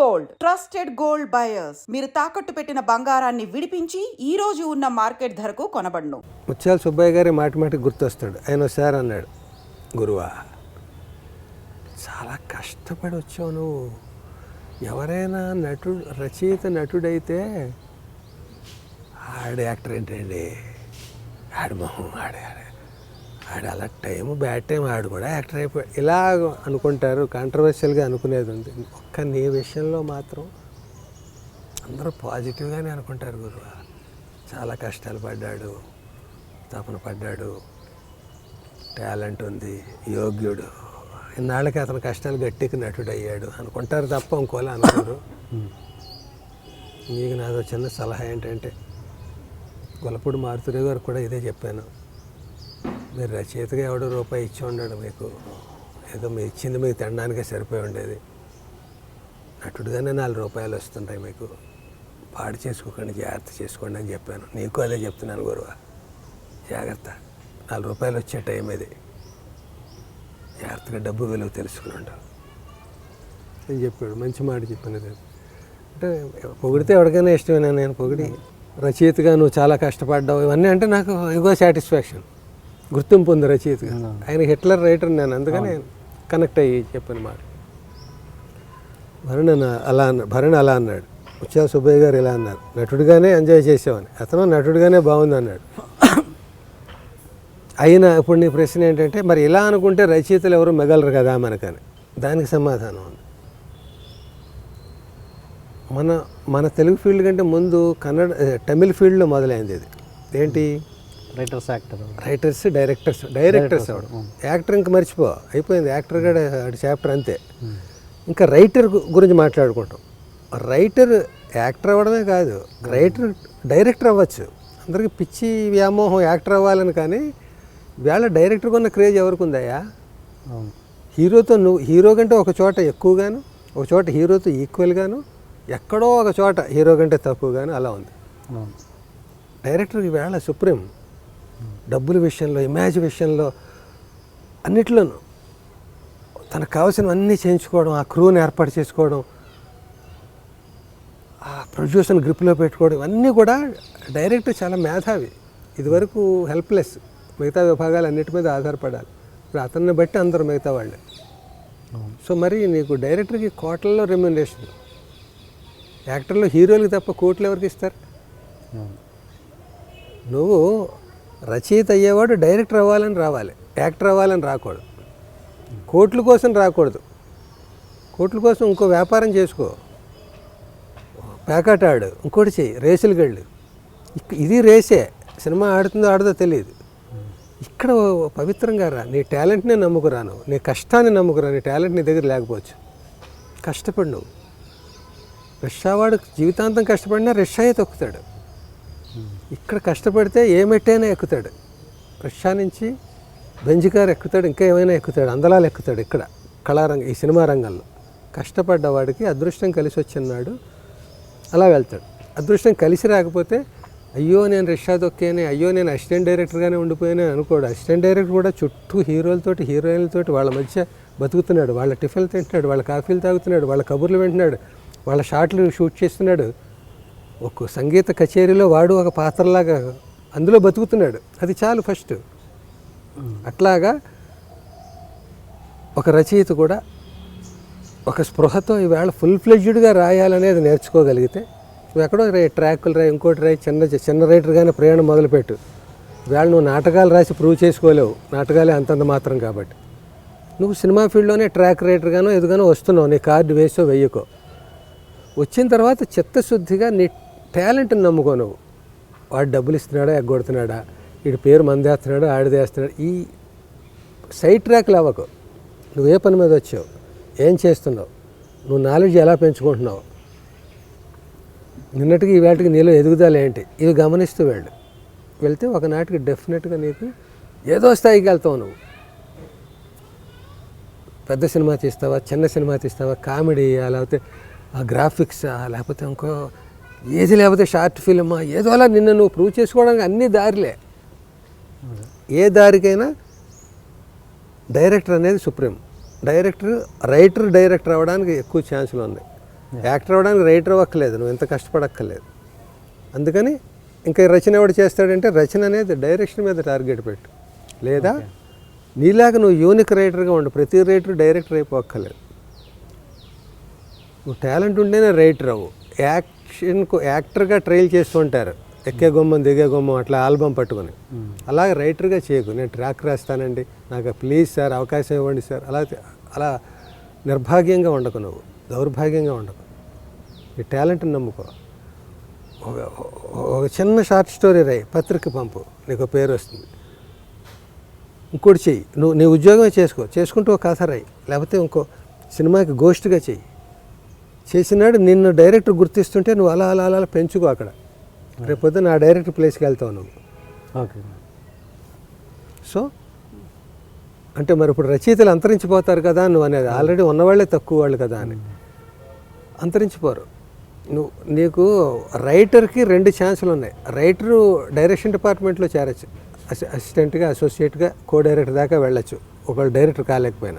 Gold. Trusted gold buyers. మీరు తాకట్టు పెట్టిన బంగారాన్ని విడిపించి ఈ రోజు ఉన్న మార్కెట్ ధరకు కొనబడును. ముత్యాల సుబ్బయ్య గారి మాటి మాటి గుర్తొస్తాడు. ఆయన ఒకసారి అన్నాడు గురువా చాలా కష్టపడి వచ్చావు నువ్వు. ఎవరైనా నటుడు రచయిత నటుడైతే ఆడు యాక్టర్ ఏంటండి? ఆడు మొహం ఆడే ఆడే ఆడు అలా టైం బ్యాడ్ టైం ఆడు కూడా యాక్టర్ అయిపోయి ఇలా అనుకుంటారు కాంట్రవర్షియల్గా అనుకునేది ఉంది. ఒక్క నీ విషయంలో మాత్రం అందరూ పాజిటివ్గానే అనుకుంటారు గురువ చాలా కష్టాలు పడ్డాడు తపన పడ్డాడు టాలెంట్ ఉంది యోగ్యుడు. ఇన్నాళ్ళకి అతని కష్టాలు గట్టికి నటుడు అయ్యాడు అనుకుంటారు తప్ప ఇంకోలా అనుకోరు. నీకు నాదో చిన్న సలహా ఏంటంటే గొలపూడి మారుతురే గారు కూడా ఇదే చెప్పాను. మీరు రచయితగా ఎవడో రూపాయి ఇచ్చి ఉండడు మీకు. ఏదో మీరు ఇచ్చింది మీకు తినడానికే సరిపోయి ఉండేది. నటుడుగానే నాలుగు రూపాయలు వస్తుంటాయి మీకు. పాడు చేసుకోకండి జాగ్రత్త చేసుకోండి అని చెప్పాను. నీకు అదే చెప్తున్నాను గురువ. జాగ్రత్త. నాలుగు రూపాయలు వచ్చే టైం ఇది. జాగ్రత్తగా డబ్బు విలువ తెలుసుకుని ఉంటావు అని చెప్పాడు. మంచి మాట చెప్పాను అంటే పొగిడితే ఎవరికైనా ఇష్టమేనా నేను పొగిడి? రచయితగా నువ్వు చాలా కష్టపడ్డావు. ఇవన్నీ అంటే నాకు ఇగో సాటిస్ఫాక్షన్. గుర్తింపు ఉంది రచయితగా. ఆయన హిట్లర్ రైటర్ నేను అందుకని కనెక్ట్ అయ్యి చెప్పిన మాట. భరణ్ అలా అన్న భరణ్ అలా అన్నాడు. ఉత్సవ సుబ్బయ్య గారు ఇలా అన్నారు. నటుడిగానే ఎంజాయ్ చేసామని అతను నటుడిగానే బాగుంది అన్నాడు. అయినా ఇప్పుడు నీ ప్రశ్న ఏంటంటే మరి ఇలా అనుకుంటే రచయితలు ఎవరు మిగలరు కదా మనకని. దానికి సమాధానం ఉంది. మన మన తెలుగు ఫీల్డ్ కంటే ముందు కన్నడ తమిళ ఫీల్డ్లో మొదలైంది ఇది. ఏంటి? Writers actor writers directors directors అవడం యాక్టర్ ఇంక మర్చిపో. అయిపోయింది. యాక్టర్ కూడా చాప్టర్ అంతే. ఇంకా రైటర్ గురించి మాట్లాడుకుంటాం. రైటర్ యాక్టర్ అవ్వడమే కాదు. రైటర్ డైరెక్టర్ అవ్వచ్చు. అందరికీ పిచ్చి వ్యామోహం యాక్టర్ అవ్వాలని కానీ వేళ డైరెక్టర్గా ఉన్న క్రేజ్ ఎవరికి ఉందయ్యా హీరోతో నువ్వు హీరో కంటే ఒక చోట ఎక్కువగాను ఒక చోట హీరోతో ఈక్వల్గాను ఎక్కడో ఒక చోట హీరో కంటే తక్కువగాను అలా ఉంది. డైరెక్టర్కి వేళ సుప్రీం. డబ్బుల విషయంలో ఇమేజ్ విషయంలో అన్నిట్లోనూ తనకు కావాల్సినవన్నీ చేయించుకోవడం ఆ క్రూని ఏర్పాటు చేసుకోవడం ఆ ప్రొడ్యూసర్ని గ్రిప్లో పెట్టుకోవడం ఇవన్నీ కూడా డైరెక్టర్ చాలా మేధావి. ఇదివరకు హెల్ప్లెస్ మిగతా విభాగాలు అన్నిటి మీద ఆధారపడాలి. ఇప్పుడు అతన్ని బట్టి అందరూ మిగతా వాళ్ళే. సో మరి నీకు డైరెక్టర్కి కోట్లలో రెమ్యునరేషన్ యాక్టర్లు హీరోలకి తప్ప కోట్లు ఎవరికి ఇస్తారు? నువ్వు రచయిత అయ్యేవాడు డైరెక్టర్ అవ్వాలని రావాలి యాక్టర్ అవ్వాలని రాకూడదు. కోట్ల కోసం రాకూడదు. కోట్ల కోసం ఇంకో వ్యాపారం చేసుకో. ప్యాకెట్ ఆడు ఇంకోటి చెయ్యి రేసులు గళ్ళు. ఇది రేసే. సినిమా ఆడుతుందో ఆడదో తెలియదు. ఇక్కడ ఓ పవిత్రంగా రా. నీ టాలెంట్నే నమ్ముకురా నువ్వు. నీ కష్టాన్ని నమ్ముకురా. నీ టాలెంట్ నీ దగ్గర లేకపోవచ్చు. కష్టపడి నువ్వు. రిక్షావాడు జీవితాంతం కష్టపడినా రిక్షాయే తొక్కుతాడు. ఇక్కడ కష్టపడితే ఏ ఎక్కుతాడు. రిక్షా నుంచి బెంజ్ ఎక్కుతాడు ఇంకా ఏమైనా ఎక్కుతాడు అందలాలు ఎక్కుతాడు ఇక్కడ కళారంగ ఈ సినిమా రంగంలో. కష్టపడ్డవాడికి అదృష్టం కలిసి వచ్చినాడు అలా వెళ్తాడు. అదృష్టం కలిసి రాకపోతే అయ్యో నేను రిక్షా దొక్కేనే అయ్యో నేను అసిస్టెంట్ డైరెక్టర్గానే ఉండిపోయాను అనుకోడు. అసిస్టెంట్ డైరెక్టర్ కూడా చుట్టూ హీరోలతోటి హీరోయిన్లతోటి వాళ్ళ మధ్య బతుకుతున్నాడు. వాళ్ళ టిఫిన్లు తింటున్నాడు వాళ్ళ కాఫీలు తాగుతున్నాడు వాళ్ళ కబుర్లు వింటున్నాడు వాళ్ళ షాట్లు షూట్ చేస్తున్నాడు. ఒక సంగీత కచేరీలో వాడు ఒక పాత్రలాగా అందులో బతుకుతున్నాడు. అది చాలు ఫస్ట్ అట్లాగా ఒక రచయిత కూడా ఒక స్పృహతో ఈవేళ ఫుల్ ఫ్లెడ్జ్డ్గా రాయాలనేది నేర్చుకోగలిగితే నువ్వు ఎక్కడో రే ట్రాకులు రాయి ఇంకోటి రాయి చిన్న చిన్న రైటర్గానే ప్రయాణం మొదలుపెట్టు. ఈవేళ నువ్వు నాటకాలు రాసి ప్రూవ్ చేసుకోలేవు. నాటకాలే అంతంత మాత్రం కాబట్టి. నువ్వు సినిమా ఫీల్డ్లోనే ట్రాక్ రైటర్గానో ఎదుగానో వస్తున్నావు. నీ కార్డు వేసో వెయ్యకో వచ్చిన తర్వాత చిత్తశుద్ధిగా నీ టాలెంట్ని నమ్ముకో నువ్వు. వాడు డబ్బులు ఇస్తున్నాడా ఎగ్గొడుతున్నాడా? వీడి పేరు మందేస్తున్నాడా ఆడిదేస్తున్నాడు ఈ సైడ్ ట్రాక్లు అవ్వకు. నువ్వు ఏ పని మీద వచ్చావు? ఏం చేస్తున్నావు? నువ్వు నాలెడ్జ్ ఎలా పెంచుకుంటున్నావు? నిన్నటికి ఈవేళకి నీలో ఎదుగుదల ఏంటి? ఇవి గమనిస్తూ వెళ్ళు. వెళ్తే ఒకనాటికి డెఫినెట్గా నీకు ఏదో స్థాయికి వెళ్తావు నువ్వు. పెద్ద సినిమా తీస్తావా? చిన్న సినిమా తీస్తావా? కామెడీ లేకపోతే ఆ గ్రాఫిక్స్ లేకపోతే ఇంకో ఏది లేకపోతే షార్ట్ ఫిల్మా? ఏదో అలా నిన్ను నువ్వు ప్రూవ్ చేసుకోవడానికి అన్ని దారిలే. ఏ దారికైనా డైరెక్టర్ అనేది సుప్రీం. డైరెక్టర్ రైటర్ డైరెక్టర్ అవ్వడానికి ఎక్కువ ఛాన్సులు ఉన్నాయి. యాక్టర్ అవ్వడానికి రైటర్ అవ్వక్కర్లేదు నువ్వు ఎంత కష్టపడక్కర్లేదు. అందుకని ఇంకా రచన ఎవడు చేస్తాడంటే రచన అనేది డైరెక్షన్ మీద టార్గెట్ పెట్టు. లేదా నీలాగా నువ్వు యూనిక్ రైటర్గా ఉండు ప్రతి రైటర్ డైరెక్టర్ అయిపోక్కర్లేదు. నువ్వు టాలెంట్ ఉంటేనే రైటర్ అవ్వు. యాక్షన్కు యాక్టర్గా ట్రైల్ చేస్తుంటారు ఎక్కే గుమ్మం దిగే గుమ్మం అట్లా ఆల్బమ్ పట్టుకొని. అలాగే రైటర్గా చేయకు. నేను ట్రాక్ రాస్తానండి. నాకు ప్లీజ్ సార్ అవకాశం ఇవ్వండి సార్. అలా అలా నిర్భాగ్యంగా ఉండకు నువ్వు. దౌర్భాగ్యంగా ఉండకు. నీ టాలెంట్ని నమ్ముకో. ఒక ఒక చిన్న షార్ట్ స్టోరీ రాయి పత్రిక పంపు. నీకు పేరు వస్తుంది. ఇంకోటి చెయ్యి. నువ్వు నీ ఉద్యోగమే చేసుకో. చేసుకుంటూ ఒక కథ రాయి. లేకపోతే ఇంకో సినిమాకి గోష్ట్గా చెయ్యి. చేసినాడు. నిన్ను డైరెక్టర్ గుర్తిస్తుంటే నువ్వు అలా అలా అలా పెంచుకో అక్కడ. రేపొద్దున ఆ డైరెక్టర్ ప్లేస్కి వెళ్తావు నువ్వు. ఓకే. సో అంటే మరి ఇప్పుడు రచయితలు అంతరించిపోతారు కదా నువ్వు అనేది ఆల్రెడీ ఉన్నవాళ్ళే తక్కువ వాళ్ళు కదా అని. అంతరించిపోరు. నువ్వు నీకు రైటర్కి రెండు ఛాన్సులు ఉన్నాయి. రైటరు డైరెక్షన్ డిపార్ట్మెంట్లో చేరచ్చు. అసి అసిస్టెంట్గా అసోసియేట్గా కో డైరెక్టర్ దాకా వెళ్ళొచ్చు. ఒకళ్ళు డైరెక్టర్ కాలేకపోయినా.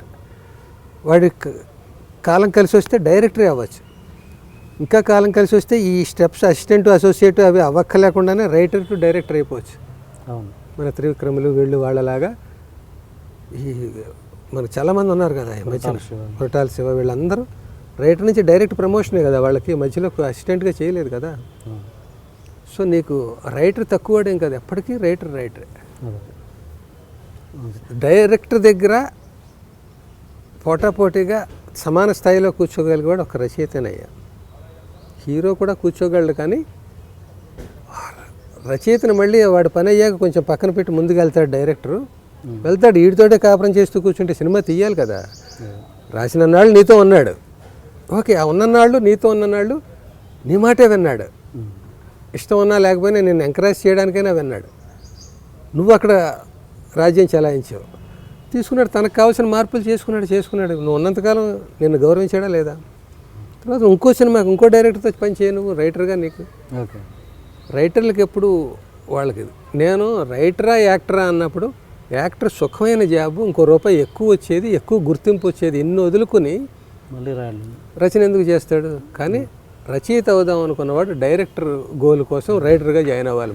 వాడి కాలం కలిసి వస్తే డైరెక్టరే అవ్వచ్చు. ఇంకా కాలం కలిసి వస్తే ఈ స్టెప్స్ అసిస్టెంట్ అసోసియేట్ అవి అవ్వక్కలేకుండానే రైటర్ టు డైరెక్టర్ అయిపోవచ్చు. అవును. మన త్రివిక్రములు వీళ్ళు వాళ్ళలాగా ఈ మనకు చాలామంది ఉన్నారు కదా ఈ మధ్యన. శివ. కొరటాల శివ వీళ్ళందరూ. రైటర్ నుంచి డైరెక్ట్ ప్రమోషనే కదా వాళ్ళకి మధ్యలో అసిస్టెంట్గా చేయలేదు కదా. సో నీకు రైటర్ తక్కువడేం కదా ఎప్పటికీ రైటర్ రైటరే. డైరెక్టర్ దగ్గర పోటాపోటీగా సమాన స్థాయిలో కూర్చోగలిగేవాడు ఒక రచయితనయ్యా. హీరో కూడా కూర్చోగలడు కానీ రచయితను మళ్ళీ వాడి పని అయ్యాక కొంచెం పక్కన పెట్టి ముందుకు వెళ్తాడు డైరెక్టరు వెళ్తాడు వీడితోటే కాపురం చేస్తూ కూర్చుంటే సినిమా తీయాలి కదా. రాసిన నాళ్ళు నీతో ఉన్నాడు. ఓకే ఆ ఉన్ననాళ్ళు నీతో ఉన్ననాళ్ళు నీ మాటే విన్నాడు. ఇష్టం ఉన్నా లేకపోయినా నేను ఎంకరేజ్ చేయడానికైనా విన్నాడు. నువ్వు అక్కడ రాజ్యం చెలాయించావు. తీసుకున్నాడు తనకు కావాల్సిన మార్పులు చేసుకున్నాడు చేసుకున్నాడు. నువ్వు ఉన్నంతకాలం నిన్ను గౌరవించాడా లేదా? తర్వాత ఇంకో సినిమాకి ఇంకో డైరెక్టర్తో పని చేయ నువ్వు రైటర్గా నీకు. ఓకే. రైటర్లకు ఎప్పుడు వాళ్ళకి నేను రైటరా యాక్టరా అన్నప్పుడు యాక్టర్ సుఖమైన జాబు ఇంకో రూపాయి ఎక్కువ వచ్చేది ఎక్కువ గుర్తింపు వచ్చేది. ఇన్ని వదులుకుని మళ్ళీ రచన ఎందుకు చేస్తాడు? కానీ రచయిత అవుదాం అనుకున్నవాడు డైరెక్టర్ గోల్ కోసం రైటర్గా జాయిన్ అవ్వాలి.